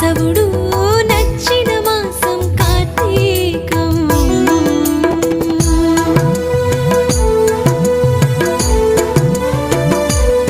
కేశవుడు